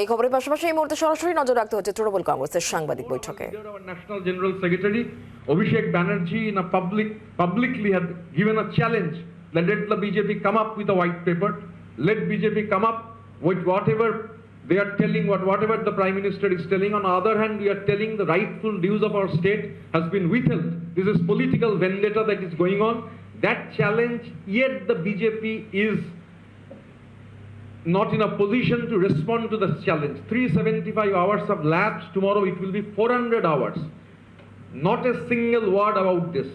এই খবরের পাশাপাশি এই মুহূর্তে সরাসরি নজর রাখতে হচ্ছে তৃণমূল কংগ্রেসের সাংবাদিক বৈঠকে a challenge that let the BJP come up with a white paper, let BJP come up with whatever they are telling, what whatever the Prime Minister is telling. On the other hand, we are telling the rightful dues of our state has been withheld. This is political vendetta that is going on. That challenge, yet the BJP is not in a position to respond to the challenge. 375 hours have lapsed. Tomorrow it will be 400 hours. Not a single word about this.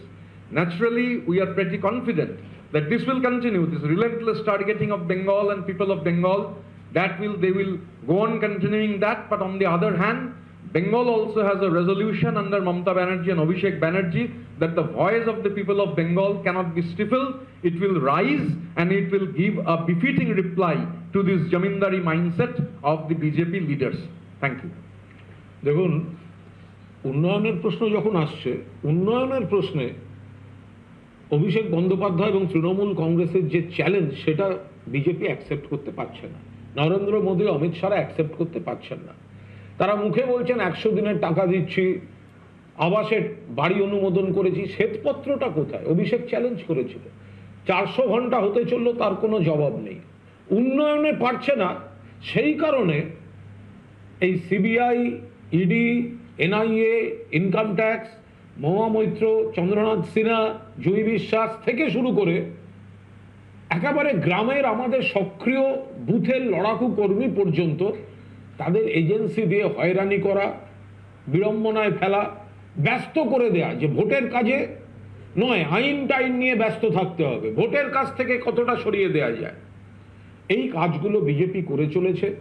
Naturally, we are pretty confident that this will continue. This relentless targeting of Bengal and people of Bengal, that will they will go on continuing that. But on the other hand, Bengal also has a resolution under Mamata Banerjee and Abhishek Banerjee that the voice of the people of Bengal cannot be stifled. It will rise and it will give a befitting reply to this Jamindari mindset of the BJP leaders. Thank you. দেখুন উন্নয়নের প্রশ্ন যখন আসছে উন্নয়নের প্রশ্নে অভিষেক বন্দ্যোপাধ্যায় এবং তৃণমূল কংগ্রেসের যে চ্যালেঞ্জ সেটা বিজেপি অ্যাকসেপ্ট করতে পারছে না নরেন্দ্র মোদী অমিত শাহ অ্যাকসেপ্ট করতে পারছেন না তারা মুখে বলছেন, একশো দিনের টাকা দিচ্ছি, আবাসের বাড়ি অনুমোদন করেছি, শ্বেতপত্রটা কোথায়? অভিষেক চ্যালেঞ্জ করেছিল। চারশো ঘণ্টা হতে চলল, তার কোনো জবাব নেই। উন্নয়নে পারছে না, সেই কারণে এই CBI ED NIA income tax Mahua Moitra, Chandranath Sinha, Jui Biswas থেকে শুরু করে একেবারে গ্রামের আমাদের সক্রিয় বুথের লড়াকু কর্মী পর্যন্ত তাদের এজেন্সি দিয়ে হয়রানি করা, বিড়ম্বনায় ফেলা, ব্যস্ত করে দেয়া যে ভোটের কাজে নয়, আইন টাইন নিয়ে ব্যস্ত থাকতে হবে। ভোটের কাছ থেকে কতটা সরিয়ে দেয়া যায়? এই কাজগুলো বিজেপি করে চলেছে।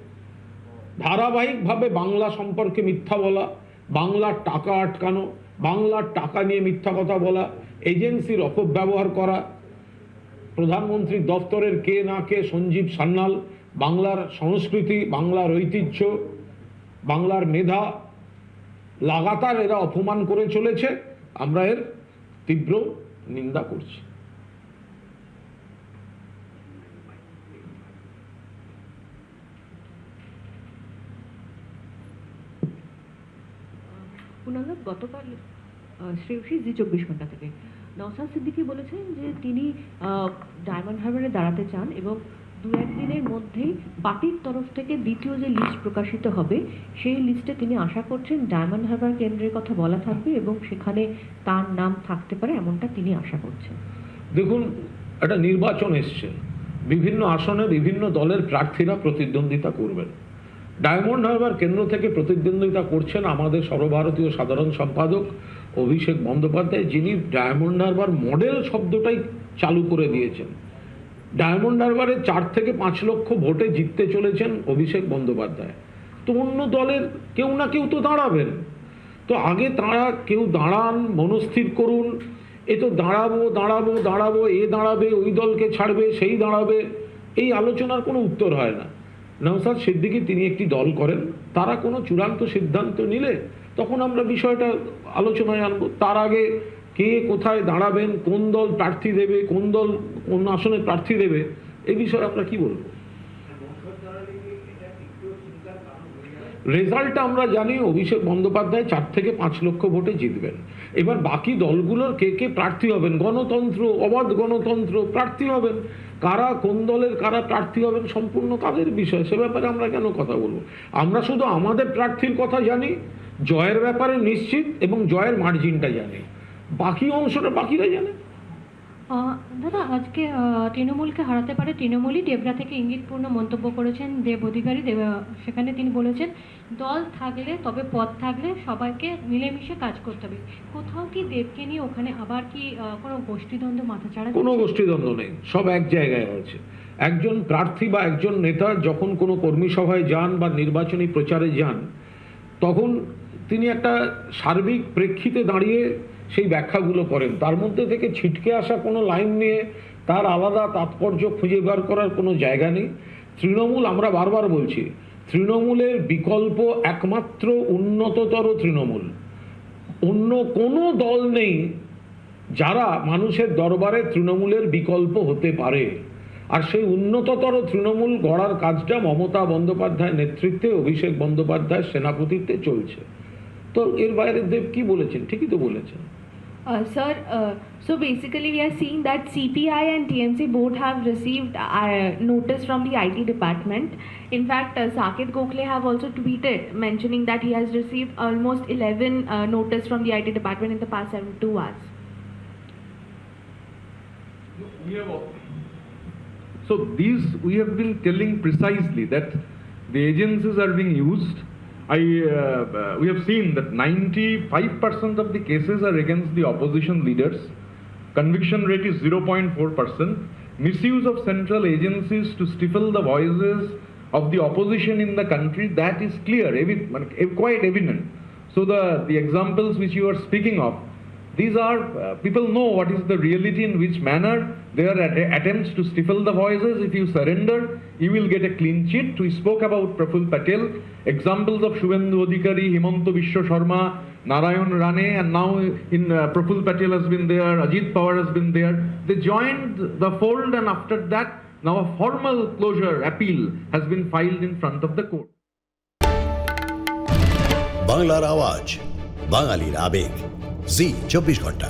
ধারাবাহিকভাবে বাংলা সম্পর্কে মিথ্যা বলা, বাংলার টাকা আটকানো, বাংলার টাকা নিয়ে মিথ্যা কথা বলা, এজেন্সির অপব্যবহার করা। প্রধানমন্ত্রীর দফতরের কে না কে সঞ্জীব সান্যাল বাংলার সংস্কৃতি, বাংলার ঐতিহ্য, বাংলার মেধা লাগাতার এরা অপমান করে চলেছে। আমরা এর তীব্র নিন্দা করছি। গতকাল শ্রেয়সী জি চব্বিশ ঘণ্টা থেকে। নওসাদ সিদ্দিকী বলেছেন যে তিনি ডায়মন্ড হারবারে দাঁড়াতে চান এবং দু একদিনের মধ্যেই পার্টির তরফ থেকে দ্বিতীয় যে লিস্ট প্রকাশিত হবে, সেই লিস্টে তিনি আশা করছেন ডায়মন্ড হারবার কেন্দ্রের কথা বলা থাকবে এবং সেখানে তার নাম থাকতে পারে এমনটা তিনি আশা করছেন। দেখুন, একটা নির্বাচন এসছে। বিভিন্ন আসনে বিভিন্ন দলের প্রার্থীরা প্রতিদ্বন্দ্বিতা করবেন। ডায়মন্ড হারবার কেন্দ্র থেকে প্রতিদ্বন্দ্বিতা করছেন আমাদের সর্বভারতীয় সাধারণ সম্পাদক অভিষেক বন্দ্যোপাধ্যায়, যিনি ডায়মন্ড হারবার মডেল শব্দটাই চালু করে দিয়েছেন। ডায়মন্ড হারবারে চার থেকে পাঁচ লক্ষ ভোটে জিততে চলেছেন অভিষেক বন্দ্যোপাধ্যায়। তো অন্য দলের কেউ না কেউ তো দাঁড়াবেন। তো আগে তারা কেউ দাঁড়ান, মনস্থির করুন, এ তো দাঁড়াবো দাঁড়াবো দাঁড়াবো, এ দাঁড়াবে, ওই দলকে ছাড়বে, সেই দাঁড়াবে, এই আলোচনার কোনো উত্তর হয় না। নওসাদ সিদ্দিকি তিনি একটি দল করেন, তারা কোনো চূড়ান্ত সিদ্ধান্ত নিলে তখন আমরা বিষয়টা আলোচনায় আনব। তার আগে কে কোথায় দাঁড়াবেন, কোন দল প্রার্থী দেবে, কোন দল কোন আসনে প্রার্থী দেবে এই বিষয়ে আমরা কি বলব রেজাল্টটা আমরা জানি অভিষেক বন্দ্যোপাধ্যায় চার থেকে পাঁচ লক্ষ ভোটে জিতবেন। এবার বাকি দলগুলোর কে কে প্রার্থী হবেন? গণতন্ত্র, অবাধ গণতন্ত্র, প্রার্থী হবেন। কারা, কোন দলের কারা প্রার্থী হবেন সম্পূর্ণ তাদের বিষয়, সে ব্যাপারে আমরা কেন কথা বলব? আমরা শুধু আমাদের প্রার্থীর কথা জানি, জয়ের ব্যাপারে নিশ্চিত এবং জয়ের মার্জিনটা জানি। বাকি অংশটা বাকিরা জানে। আহ, দাদা আজকে তৃণমূলকে হারাতে পারে তৃণমূলই। ডেবরা থেকে ইঙ্গিতপূর্ণ মন্তব্য করেছেন দেব অধিকারী। দেব সেখানে তিনি বলেছেন দল থাকলে তবে পদ থাকলে সবাইকে মিলেমিশে কাজ করতে হবে। কোথাও কি দেবকে নিয়ে ওখানে আবার কি কোনো গোষ্ঠীদ্বন্দ্ব মাথাচাড়া কোনো গোষ্ঠীদ্বন্দ্ব নেই। সব এক জায়গায় আছে একজন প্রার্থী বা একজন নেতা যখন কোনো কর্মী সভায় যান বা নির্বাচনী প্রচারে যান তখন তিনি একটা সার্বিক প্রেক্ষিতে দাঁড়িয়ে সেই ব্যাখ্যাগুলো করেন। তার মধ্যে থেকে ছিটকে আসা কোনো লাইন নিয়ে তার আলাদা তাৎপর্য খুঁজে বার করার কোনো জায়গা নেই। তৃণমূল, আমরা বারবার বলছি, তৃণমূলের বিকল্প একমাত্র উন্নততর তৃণমূল। অন্য কোনো দল নেই যারা মানুষের দরবারে তৃণমূলের বিকল্প হতে পারে। আর সেই উন্নততর তৃণমূল গড়ার কাজটা মমতা বন্দ্যোপাধ্যায়ের নেতৃত্বে, অভিষেক বন্দ্যোপাধ্যায়ের সেনাপতিত্বে চলছে। তো এর বাইরে দেব কি বলেছেন ঠিকই তো বলেছেন Uh, sir, uh, so basically we are seeing that CPI and TMC both have received uh, notice from the IT department. In fact, uh, Saket Gokhale have also tweeted mentioning that he has received almost 11 uh, notice from the IT department in the past 72 hours. We have al- So these, we have been telling precisely that the agencies are being used. I, uh, uh, we have seen that 95% of the cases are against the opposition leaders. Conviction rate is 0.4%. Misuse of central agencies to stifle the voices of the opposition in the country, that is clear, evi- quite evident. So the, the examples which you are speaking of, these are, uh, people know what is the reality in which manner there are att- attempts to stifle the voices. If you surrender, you will get a clean sheet. We spoke about Praful Patel, examples of Shubhendu Adhikari, Himanto Vishwa Sharma, Narayan Rane, and now in uh, Praful Patel has been there, Ajit Pawar has been there. They joined the fold, and after that, now a formal closure appeal has been filed in front of the court. বাংলার আওয়াজ বাঙালির আবেগ জি চব্বিশ ঘণ্টা।